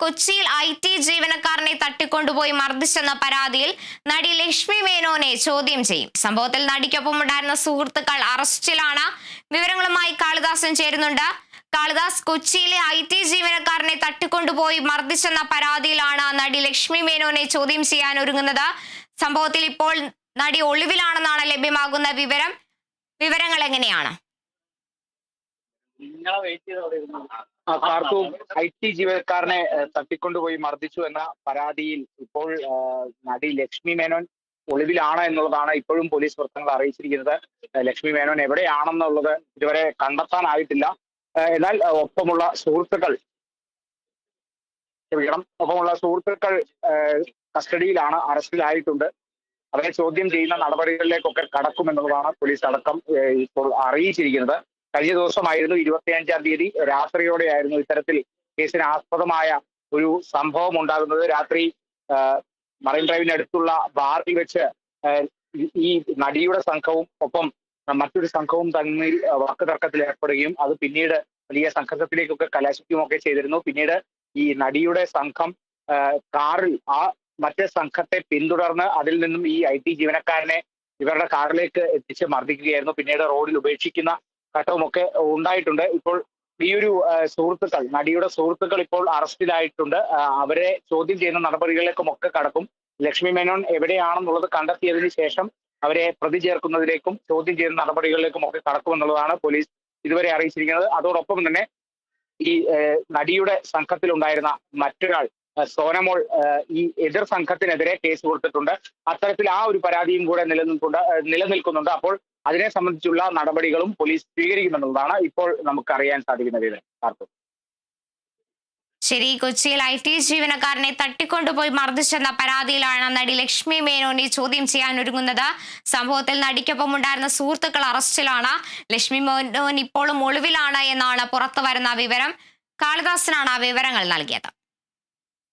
കൊച്ചിയിൽ I T ജീവനക്കാരനെ തട്ടിക്കൊണ്ടുപോയി മർദ്ദിച്ചെന്ന പരാതിയിൽ നടി ലക്ഷ്മി മേനോനെ ചോദ്യം ചെയ്യും. സംഭവത്തിൽ നടിക്കൊപ്പം ഉണ്ടായിരുന്ന സുഹൃത്തുക്കൾ അറസ്റ്റിലാണ്. വിവരങ്ങളുമായി കാളിദാസൻ ചേരുന്നുണ്ട്. കാളിദാസ് കൊച്ചിയിലെ ഐ ടി ജീവനക്കാരനെ തട്ടിക്കൊണ്ടുപോയി മർദ്ദിച്ചെന്ന പരാതിയിലാണ് നടി ലക്ഷ്മി മേനോനെ ചോദ്യം ചെയ്യാൻ ഒരുങ്ങുന്നത്. സംഭവത്തിൽ ഇപ്പോൾ നടി ഒളിവിലാണെന്നാണ് ലഭ്യമാകുന്ന വിവരം. വിവരങ്ങൾ എങ്ങനെയാണ്? കാർത്തൂം ഐ ടി ജീവനക്കാരനെ തട്ടിക്കൊണ്ടുപോയി മർദ്ദിച്ചു എന്ന പരാതിയിൽ ഇപ്പോൾ നടി ലക്ഷ്മി മേനോൻ ഒളിവിലാണ് എന്നുള്ളതാണ് ഇപ്പോഴും പോലീസ് വൃത്തങ്ങൾ അറിയിച്ചിരിക്കുന്നത്. ലക്ഷ്മി മേനോൻ എവിടെയാണെന്നുള്ളത് ഇതുവരെ കണ്ടെത്താനായിട്ടില്ല. എന്നാൽ ഒപ്പമുള്ള സുഹൃത്തുക്കൾ ക്ഷമിക്കണം ഒപ്പമുള്ള സുഹൃത്തുക്കൾ കസ്റ്റഡിയിലാണ് അറസ്റ്റിലായിട്ടുണ്ട്. അവരെ ചോദ്യം ചെയ്യുന്ന നടപടികളിലേക്കൊക്കെ കടക്കുമെന്നുള്ളതാണ് പോലീസ് അടക്കം ഇപ്പോൾ അറിയിച്ചിരിക്കുന്നത്. കഴിഞ്ഞ ദിവസമായിരുന്നു ഇരുപത്തിയഞ്ചാം തീയതി രാത്രിയോടെയായിരുന്നു ഇത്തരത്തിൽ കേസിന് ആസ്പദമായ ഒരു സംഭവം ഉണ്ടാകുന്നത്. രാത്രി മറൈൻ ഡ്രൈവിനടുത്തുള്ള ബാറിൽ വെച്ച് ഈ- നടിയുടെ സംഘവും ഒപ്പം മറ്റൊരു സംഘവും തമ്മിൽ വാക്കുതർക്കത്തിൽ ഏർപ്പെടുകയും അത് പിന്നീട് വലിയ സംഘർഷത്തിലേക്കൊക്കെ കലാശിക്കുകയൊക്കെ ചെയ്തിരുന്നു. പിന്നീട് ഈ നടിയുടെ സംഘം കാറിൽ ആ മറ്റേ സംഘത്തെ പിന്തുടർന്ന് അതിൽ നിന്നും ഈ ഐ ടി ജീവനക്കാരനെ ഇവരുടെ കാറിലേക്ക് എത്തിച്ച് മർദ്ദിക്കുകയായിരുന്നു. പിന്നീട് റോഡിൽ ഉപേക്ഷിക്കുന്ന ഘട്ടവുമൊക്കെ ഉണ്ടായിട്ടുണ്ട്. ഇപ്പോൾ ഈ ഒരു സുഹൃത്തുക്കൾ നടിയുടെ സുഹൃത്തുക്കൾ ഇപ്പോൾ അറസ്റ്റിലായിട്ടുണ്ട്. അവരെ ചോദ്യം ചെയ്യുന്ന നടപടികളിലേക്കും ഒക്കെ കടക്കും. ലക്ഷ്മി മേനോൻ എവിടെയാണെന്നുള്ളത് കണ്ടെത്തിയതിനു ശേഷം അവരെ പ്രതി ചേർക്കുന്നതിലേക്കും ചോദ്യം ചെയ്യുന്ന നടപടികളിലേക്കും ഒക്കെ കടക്കുമെന്നുള്ളതാണ് പോലീസ് ഇതുവരെ അറിയിച്ചിരിക്കുന്നത്. അതോടൊപ്പം തന്നെ ഈ നടിയുടെ സംഘത്തിലുണ്ടായിരുന്ന മറ്റൊരാൾ സോനമോൾ ഈ എതിർ സംഘത്തിനെതിരെ കേസ് കൊടുത്തിട്ടുണ്ട്. അത്തരത്തിൽ ആ ഒരു പരാതിയും കൂടെ നിലനിൽക്കുന്നുണ്ട് നിലനിൽക്കുന്നുണ്ട്. അപ്പോൾ അതിനെ സംബന്ധിച്ചുള്ള നടപടികളും പോലീസ് സ്വീകരിക്കുമെന്നുള്ളതാണ് ഇപ്പോൾ നമുക്ക് അറിയാൻ സാധിക്കുന്ന വിവരം ആർക്കും. ശരി കൊച്ചിയിൽ ഐ ടി ജീവനക്കാരനെ തട്ടിക്കൊണ്ടുപോയി മർദ്ദിച്ചെന്ന പരാതിയിലാണ് നടി ലക്ഷ്മി മേനോനെ ചോദ്യം ചെയ്യാൻ ഒരുങ്ങുന്നത്. സംഭവത്തിൽ നടിക്കൊപ്പം ഉണ്ടായിരുന്ന സുഹൃത്തുക്കൾ അറസ്റ്റിലാണ്. ലക്ഷ്മി മേനോൻ ഇപ്പോഴും ഒളിവിലാണ് എന്നാണ് പുറത്തു വരുന്ന വിവരം. കാളിദാസനാണ് ആ വിവരങ്ങൾ നൽകിയത്.